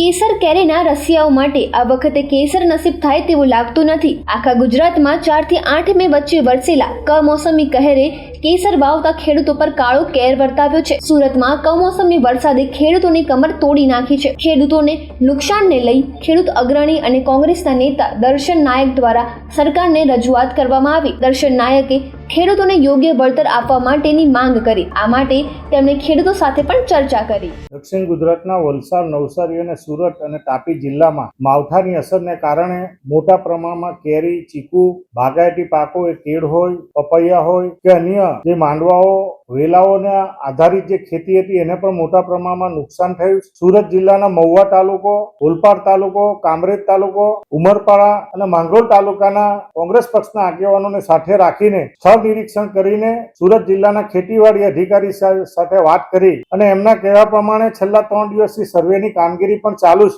કેસર કેરીના રસિયાઓ માટે આ વખતે કેસર નસીબ થાય તેવું લાગતું નથી. આખા ગુજરાતમાં ચારથી આઠ મે વચ્ચે વરસેલા કમોસમી કહેરે કેસર વાવતા ખેડૂતો પર કાળો કેર વર્તાવ્યો છે. સુરતમાં કમોસમી વરસાદે ખેડૂતોની કમર તોડી નાખી છે. ખેડૂતોને નુકસાનને લઈ ખેડૂત અગ્રણી અને કોંગ્રેસના નેતા દર્શન નાયક દ્વારા સરકારને રજૂઆત કરવામાં આવી. દર્શન નાયકે ખેડૂતોને યોગ્ય વળતર આપવા માટેની માંગ કરી. આ માટે તેમણે ખેડૂતો સાથે પણ ચર્ચા કરી. દક્ષિણ ગુજરાતના વલસાડ, નવસારી અને સુરત અને તાપી જિલ્લામાં માવઠાની અસરને કારણે મોટા પ્રમાણમાં કેરી, ચીકુ, બાગાયતી પાકો, એ કેળ હોય, પપૈયા હોય કે અન્ય જે માંડવાઓ વેલાઓને આધારિત જે ખેતી હતી એને પણ મોટા પ્રમાણમાં નુકસાન થયું. સુરત જિલ્લાના મહુવા તાલુકો, ઓલપાડ તાલુકો, કામરેજ તાલુકો, ઉમરપાડા અને માંગરોળ તાલુકાના કોંગ્રેસ પક્ષના આગેવાનોને સાથે રાખીને સ્થળ નિરીક્ષણ કરીને સુરત જિલ્લાના ખેતીવાડી અધિકારી સાથે વાત કરી અને એમના કહેવા પ્રમાણે છેલ્લા ત્રણ દિવસથી સર્વેની કામગીરી પણ ચાલુ છે